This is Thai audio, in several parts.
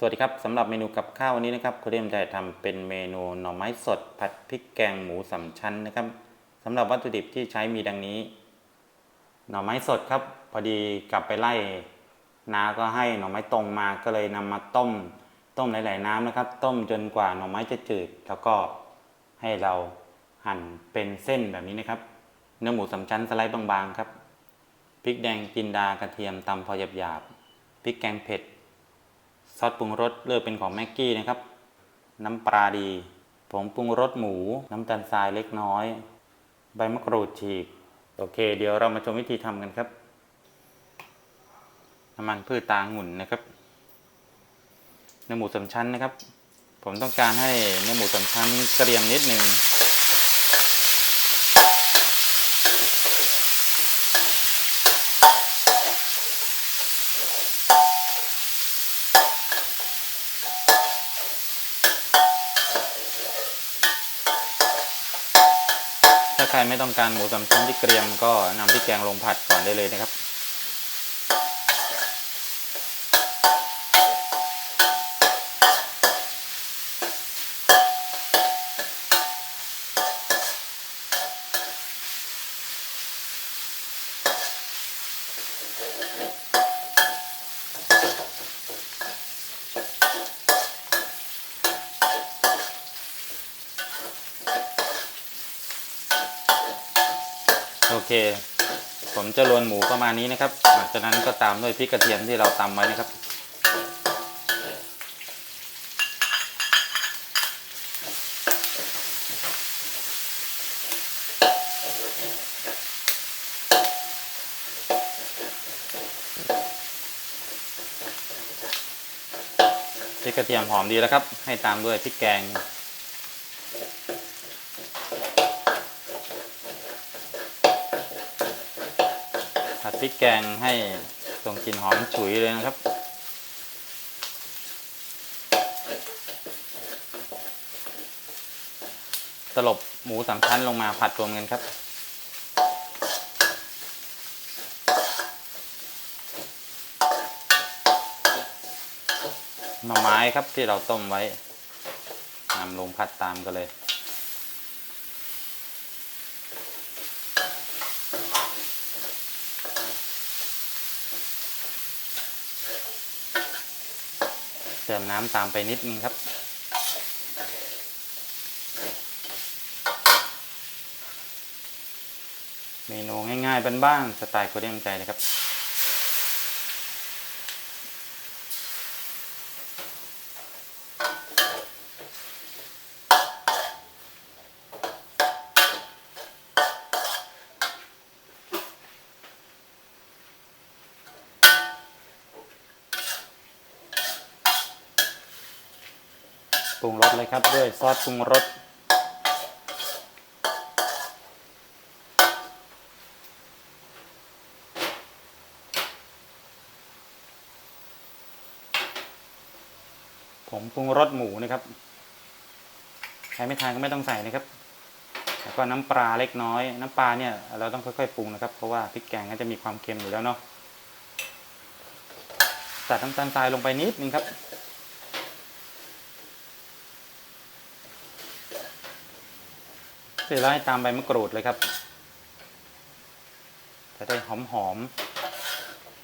สวัสดีครับสำหรับเมนูกับข้าววันนี้นะครับคุณเรียมจะทำเป็นเมนูหน่อไม้สด ผัดพริกแกงหมูสามชั้นนะครับสำหรับวัตถุดิบที่ใช้มีดังนี้ หน่อไม้สดครับ พอดีกลับไปไล่นาก็ให้หน่อไม้ตรงมาก็เลยนำมาต้ม ต้มหลาย ๆ น้ำนะครับ ต้มจนกว่าหน่อไม้จะจืด แล้วก็ให้เราหั่นเป็นเส้นแบบนี้นะครับ เนื้อหมูสามชั้นสไลด์บาง ๆ ครับพริกแดงจินดากระเทียมตำพอหยาบๆพริกแกงเผ็ด ซอสปรุงรสเลือกเป็นของแม็กกี้นะครับ น้ำปลาดี ผงปรุงรสหมู น้ำตาลทรายเล็กน้อย ใบมะกรูดฉีก โอเค เดี๋ยวเรามาชมวิธีทำกันครับ น้ำมันพืชตาหงุ่นนะครับ เนื้อหมูสามชั้นนะครับ ผมต้องการให้เนื้อหมูสามชั้นเกรียมนิดหนึ่ง ใครไม่ต้องการหมูสามชั้นที่เกรียมก็นำพริกแกงลงผัดก่อนได้เลยนะครับ อเค ผมจะรวนหมูประมาณนี้นะครับ หลังจากนั้นก็ตามด้วยพริกกระเทียมที่เราตำไว้นะครับพริกกระเทียมหอมดีแล้วครับ ให้ตามด้วยพริกแกง พริกแกงให้ส่งกลิ่นหอมฉุยเลยนะครับตลบหมูสามชั้นลงมาผัดรวมกันครับหน่อไม้ครับที่เราต้มไว้นำลงผัดตามกันเลย เติมน้ำตามไปนิดนึงครับ เมนูง่ายๆบ้านๆสไตล์โคเรียมใจนะครับ ปรุงรสเลยครับด้วยซอสปรุงรสผมปรุงรสหมูนะครับ ใครไม่ทานก็ไม่ต้องใส่นะครับ แล้วก็น้ำปลาเล็กน้อย น้ำปลาเนี่ยเราต้องค่อยๆปรุงนะครับ เพราะว่าพริกแกงก็จะมีความเค็มอยู่แล้วเนาะ ตัดน้ำตาลทรายลงไปนิดนึงครับ เสร็จแล้วให้ตามใบมะกรูดเลยครับจะได้หอมหอม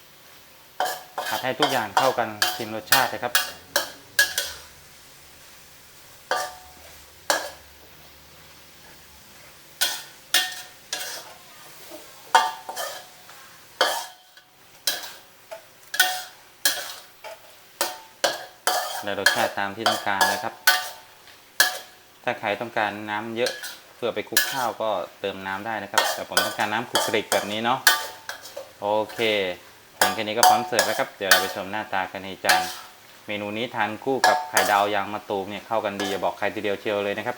ๆผัดให้ทุกอย่างเข้ากันชิมรสชาติเลยครับได้รสชาติตามที่ต้องการนะครับ ถ้าใครต้องการน้ำเยอะ เพื่อไปคลุกข้าวก็เติมน้ำได้นะครับ แต่ผมต้องการน้ำคลุกคลิกแบบนี้เนาะโอเคเพียงแค่นี้ก็พร้อมเสิร์ฟแล้วครับ เดี๋ยวเราไปชมหน้าตากันในจานเมนูนี้ทานคู่กับไข่ดาวยางมะตูมเนี่ยเข้ากันดีอย่าบอกใครทีเดียวเชียวเลยนะครับ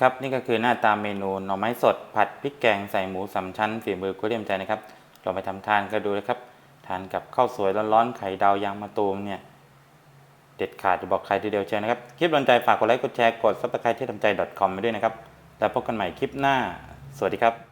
ครับนี่ก็คือหน้าตาเมนูหน่อไม้สดผัดพริกแกงใส่หมูสามชั้นฝีมือกุเรียมใจนะครับลองไปทำทานกันดูนะครับทานกับข้าวสวยร้อนๆไข่ดาวยางมะตูมเนี่ย เด็ดขาดจะบอกใครทีเดียวเชียวนะครับ คลิปโดนใจฝากกดไลค์กดแชร์กดซับสไครต์ที่ทำใจ .com ไปด้วยนะครับ แล้วพบกันใหม่คลิปหน้า สวัสดีครับ